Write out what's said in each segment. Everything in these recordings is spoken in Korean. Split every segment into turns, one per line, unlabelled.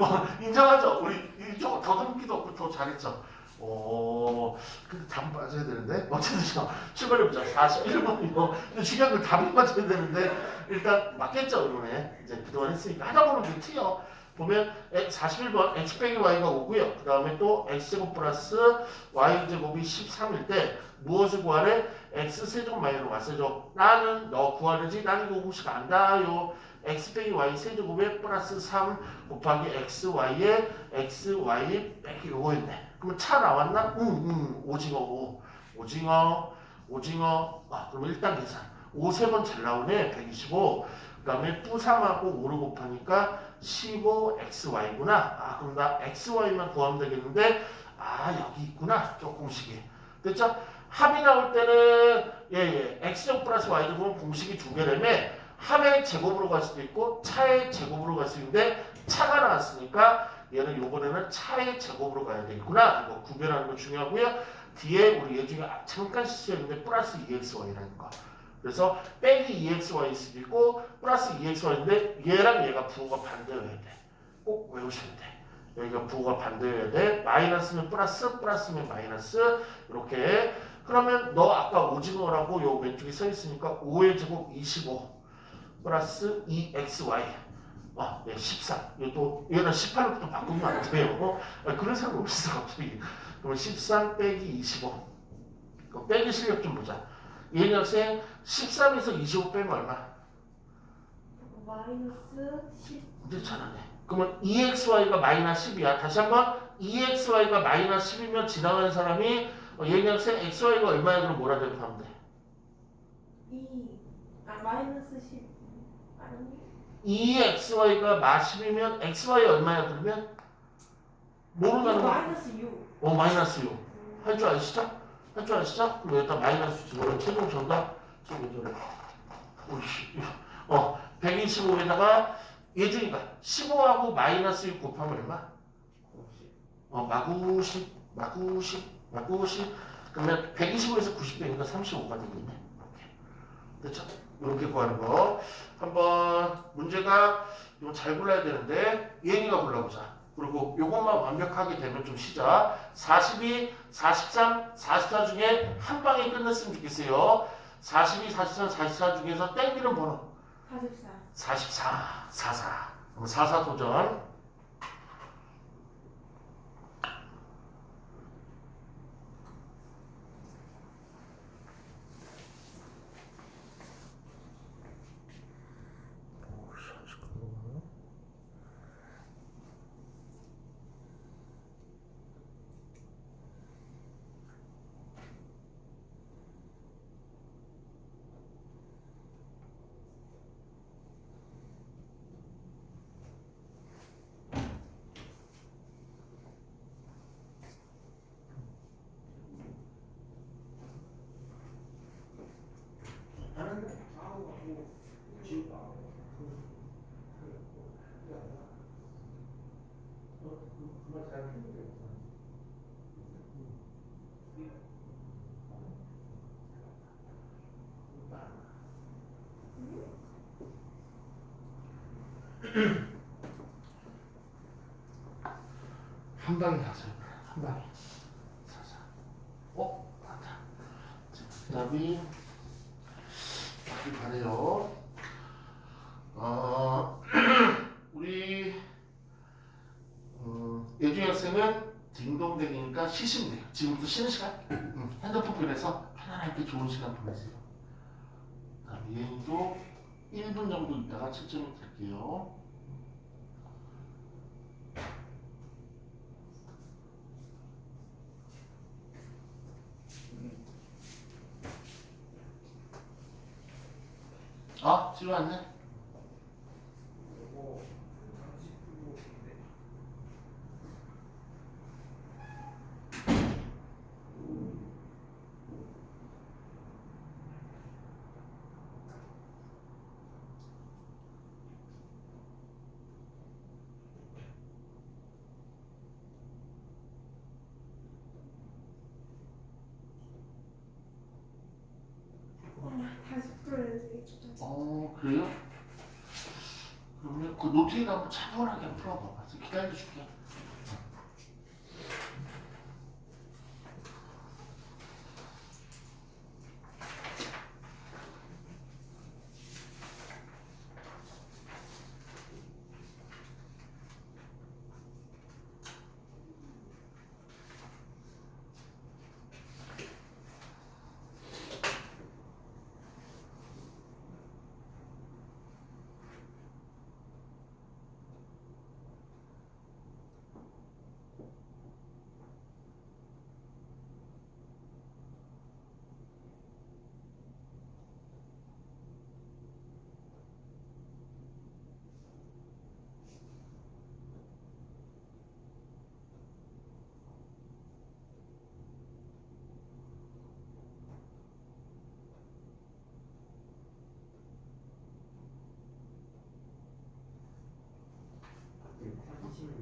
어, 인정하죠? 우리 이쪽 더듬기도 없고 더 잘했죠? 오, 근데 답 맞아야 되는데? 어쨌든 출발해보자. 41번이요. 근데 중요한 건 답이 맞아야 되는데, 일단 맞겠죠, 이번에. 이제 그동안 했으니까. 하다 보면 좀 틀려. 보면 41번 x 빼기 y가 5고요. 그 다음에 또 x제곱 플러스 y제곱이 13일 때 무엇을 구하래? x 세제곱 마이너스 y 세제곱. 나는 너 구하려지? 나는 이거 공식 안다요. X 빼기 y 세제곱에 플러스 3 곱하기 x y에 x y 빼기 요거였네. 그러면 차 나왔나? 응, 응. 오징어 5. 오징어, 오징어. 아, 그럼 일단 계산. 5 세 번 잘 나오네. 125. 그 다음에 뿌3하고 5를 곱하니까 15xy구나. 아, 그럼 나 xy만 구하면 되겠는데, 아, 여기 있구나. 저 공식이. 됐죠? 합이 나올 때는, 예, 예. x제곱 플러스 y제곱은 공식이 두 개라며, 합의 제곱으로 갈 수도 있고, 차의 제곱으로 갈 수 있는데, 차가 나왔으니까, 얘는 요번에는 차의 제곱으로 가야 되겠구나. 이거 구별하는 거 중요하고요. 뒤에 우리 얘 중에 잠깐 실수했는데, 플러스 2xy라는 거. 그래서 빼기 2xy일 수도 있고 플러스 2xy인데 얘랑 얘가 부호가 반대여야 돼. 꼭 외우셔야 돼. 여기가 부호가 반대여야 돼. 마이너스면 플러스, 플러스면 마이너스 이렇게. 그러면 너 아까 오징어라고 요 왼쪽에 써 있으니까 5의 제곱 25 플러스 2xy. 아, 네, 13. 이또 얘는 18로 또 바꾸면 안 돼요. 아, 그런 사람 없어 갑자기. 그러면 13 빼기 25. 그럼 빼기 실력 좀 보자. 얘 학생 13에서 25 빼면 얼마?
마이너스 10
이제 잘하네. 그러면 2xy가 마이너스 10이야. 다시 한번 2xy가 마이너스 10이면 지나가는 사람이 어, 얘 학생 xy가 얼마야 그럼 뭐라 대입하면 돼?
2. 아 마이너스 10 아니
2xy가 마 10이면 xy 얼마야 그러면? 가는 거야?
마이너스 6
어 마이너스 6. 할 줄 아시죠? 할 줄 아시죠? 그럼 여기다 마이너스 집어넣어 최종 정답 저기 저기 오씨 어 125에다가 얘중이니까 15하고 마이너스 6 곱하면 얼마? 어 마구 10 마구 10 마구 10 그러면 125에서 90 빼니까 35가 되겠네 됐죠? 이렇게 구하는 거. 한번 문제가 이거 잘 골라야 되는데 예인이가 골라보자. 그리고 요것만 완벽하게 되면 좀 쉬자. 42, 43, 44 중에 한 방에 끝냈으면 좋겠어요. 42, 43, 44 중에서 땡기는 번호.
44
44, 44 그럼 44 도전 한 방에 가세요 한 방에 44 어? 맞다. 답이 답이 가네요 어, 우리 음, 예준이 학생은 딩동댕이니까 쉬시면 돼요. 지금부터 쉬는 시간. 음, 핸드폰 꺼내서 편안하게 좋은 시간 보내세요. 다음 예인도 1분 정도 있다가 채점을 드릴게요. 아, 지금 왔네.
어
그래요? 그러면 그 노트에다 한번 차분하게 풀어봐. 기다려줄게.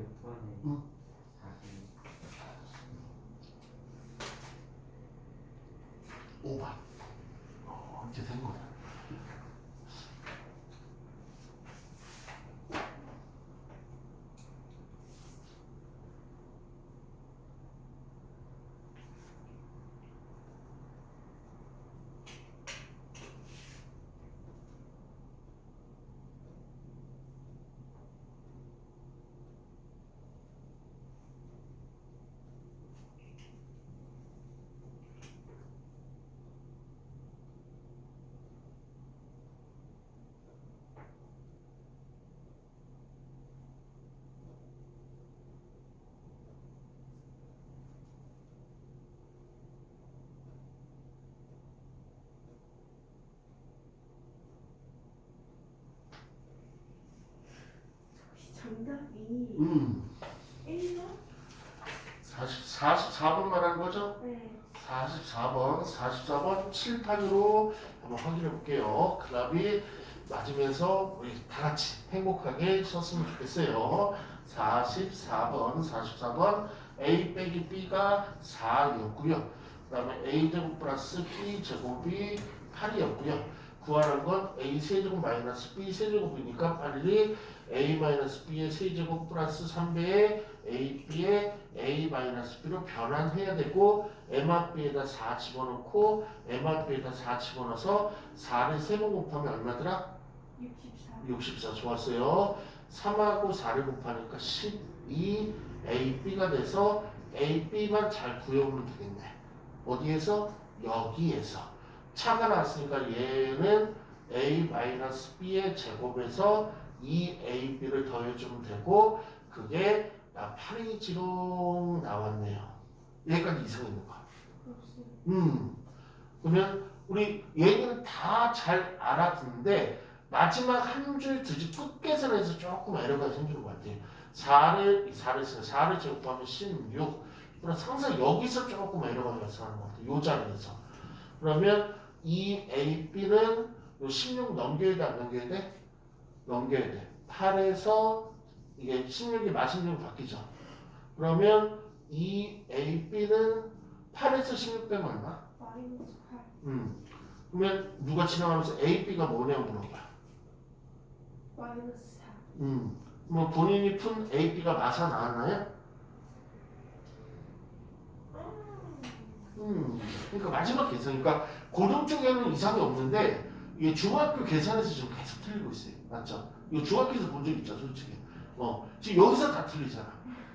몇 번에
응.
사실
5번. 어, 이제 된 거야.
정답이
음.
1번?
40, 44번 말하는 거죠?
네.
44번, 44번 칠판으로 한번 확인해 볼게요. 그다음에 맞으면서 우리 다 같이 행복하게 썼으면 좋겠어요. 44번, 44번 a 빼기 b가 4였고요. 그 다음에 a 제곱 플러스 b 제곱이 8이었고요. 구하는 건 a 세제곱 마이너스 b 세제곱이니까 빨리 a 마이너스 b의 세제곱 플러스 3배의 a b의 a 마이너스 b로 변환해야 되고 MRB에다 4 집어넣고 MRB에다 4 집어넣어서 4를 3번 곱하면 얼마더라?
64.
64 좋았어요. 3하고 4를 곱하니까 12 AB가 돼서 AB만 잘 구해오면 되겠네. 어디에서? 여기에서. 차가 나왔으니까 얘는 A-B의 제곱에서 2AB를 더해주면 되고 그게 나 8이지롱 나왔네요. 여기까지 이상 있는 거야.
없어요.
음. 그러면 우리 얘기는 다 잘 알아듣는데 마지막 한 줄 뒤집 끝계산에서 조금 에러가 생기는 것 같아요. 4를 4를 쓰는 4를 제곱하면 16. 그래서 항상 여기서 조금 에러가 발생하는 것 같아요. 요 자리에서. 그러면 이 A, B는 요16 넘겨야 돼, 안 넘겨야 돼? 넘겨야 돼. 8에서 이게 16이 마신으로 바뀌죠. 그러면 이 A, B는 8에서 16 빼면 얼마?
마이너스 8.
음. 그러면 누가 지나가면서 A, B가 뭐냐고 물어봐.
마이너스 4.
음. 뭐 본인이 푼 A, B가 마사 나왔나요? 음. 그러니까 마지막 계산. 그러니까 고등 쪽에는 이상이 없는데 이게 중학교 계산에서 지금 계속 틀리고 있어요. 맞죠? 이거 중학교에서 본 적 있죠, 솔직히. 어. 지금 여기서 다 틀리잖아.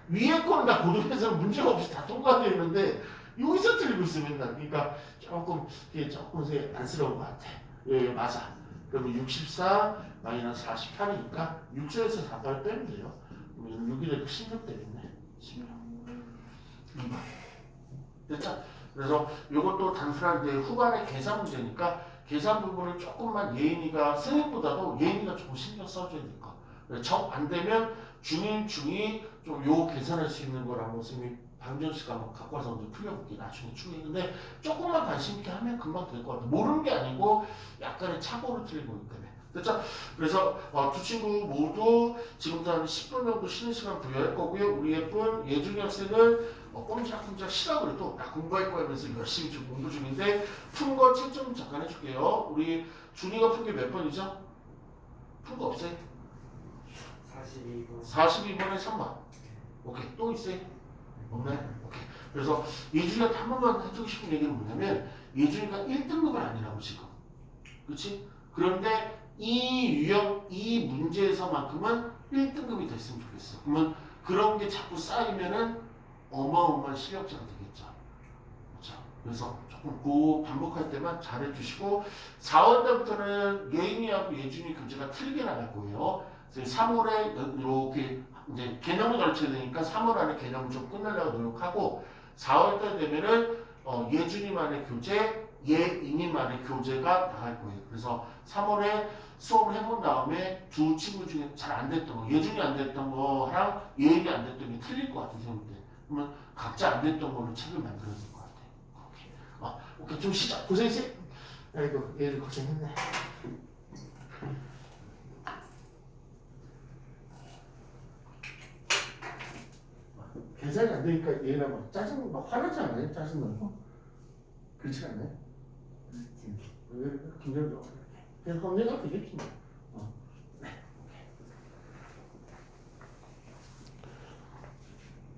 위에 거는 다 고등에서는 문제가 없이 다 통과되어 있는데 여기서 틀리고 있어요, 맨날. 그러니까 조금 이게 조금 안쓰러운 것 같아. 예, 맞아. 그러면 64 마이너스 48이니까 6에서 4발 빼면 돼요. 그러면 6이라도 16 되겠네. 16. 됐죠? 그래서 이것도 단순한 이제 후반의 계산 문제니까 계산 부분을 조금만 예인이가 선생님보다도 예인이가 조금 신경 써줘야 될 거. 정안 되면 중인 중이 좀 요 계산할 수 있는 거라고 선생님이 방정 씨가 한번 갖고 와서 이제 풀려볼게 나중에 추후에 조금만 관심 있게 하면 금방 될 것 같아. 모르는 게 아니고 약간의 착오를 틀리고 있거든. 됐죠? 그래서 어, 두 친구 모두 지금부터 한 10분 정도 쉬는 시간 부여할 거고요. 우리 예쁜 예준이 학생은 어, 꼼짝꼼짝 쉬라 그래도 나 공부할 거야 하면서 열심히 지금 공부 중인데 푼 거 채점 잠깐 해줄게요. 우리 준이가 푼 게 몇 번이죠? 푼 거 없어요?
42번
42번에 3번. 오케이. 또 있어요? 없네? 오케이. 그래서 예준이한테 한 번만 해주고 싶은 얘기는 뭐냐면 예준이가 1등급은 아니라고 지금. 그렇지? 그런데 이 유형, 이 문제에서만큼은 1등급이 됐으면 좋겠어. 그러면 그런 게 자꾸 쌓이면은 어마어마한 실력자가 되겠죠. 그렇죠? 그래서 조금 그 반복할 때만 잘해주시고 4월 달부터는 예인이하고 예준이 교재가 틀리게 나갈 거예요. 그래서 3월에 이렇게 이제 개념을 가르쳐야 되니까 3월 안에 개념을 좀 끝내려고 노력하고 4월 달 되면은 어, 예준이만의 교재, 예인이만의 교재가 나갈 거예요. 그래서 3월에 수업을 해본 다음에 두 친구 중에 잘 안 됐던 거, 예준이 안 됐던 거랑 예인이 안 됐던 게 틀릴 것 같은 생각 때. 그러면 각자 안 됐던 걸로 책을 만들어야 될것 같아요. 오케이. 어, 오케이. 좀 시작. 고생했어. 아이고, 얘를 고생했네. 계산이 안 되니까 얘나 막 짜증, 막 화나지 않아요? 짜증 나고? 그렇지 않아요? 왜, 긴장도 그냥 검증하면 되겠지 뭐.